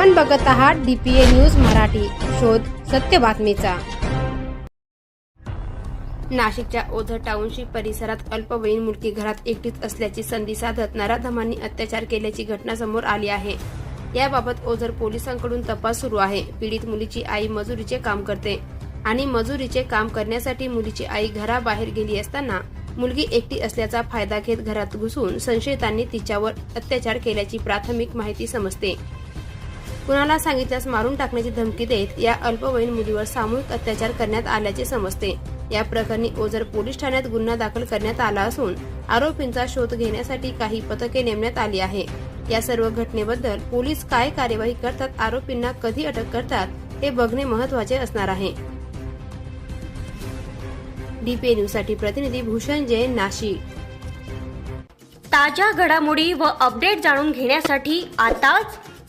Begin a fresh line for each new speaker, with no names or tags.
आपण बघत आहात डीपीए न्यूज मराठी. शोध सत्य बातमीचा. नाशिकच्या ओझर टाउनशिप परिसरात अल्पवयीन मुलगी घरात एकटीच असल्याची संधी साधत नराधमांनी अत्याचार केल्याची घटना समोर आली आहे. याबाबत ओझर पोलिसांकडून तपास सुरू आहे. पीडित मुलीची आई मजुरीचे काम करते आणि मजुरीचे काम करण्यासाठी मुलीची आई घराबाहेर गेली असताना मुलगी एकटी असल्याचा फायदा घेत घरात घुसून संशयितांनी तिच्यावर अत्याचार केल्याची प्राथमिक माहिती समजते. कुणाला सांगितल्यास मारून टाकण्याची धमकी देत या अल्पवयीन मुलीवर सामूहिक अत्याचार करण्यात आल्याचे समजते. या प्रकरणी ओझर पोलीस ठाण्यात गुन्हा दाखल करण्यात आला असून आरोपींचा शोध घेण्यासाठी काही पथके नेमण्यात आली आहे. या सर्व घटनेबद्दल पोलीस काय कार्यवाही करतात आरोपींना कधी अटक करतात हे बघणे महत्त्वाचे असणार आहे. डीपीए न्यूजसाठी प्रतिनिधी भूषण जैन नाशिक.
ताज्या घडामोडी व अपडेट जाणून घेण्यासाठी आताच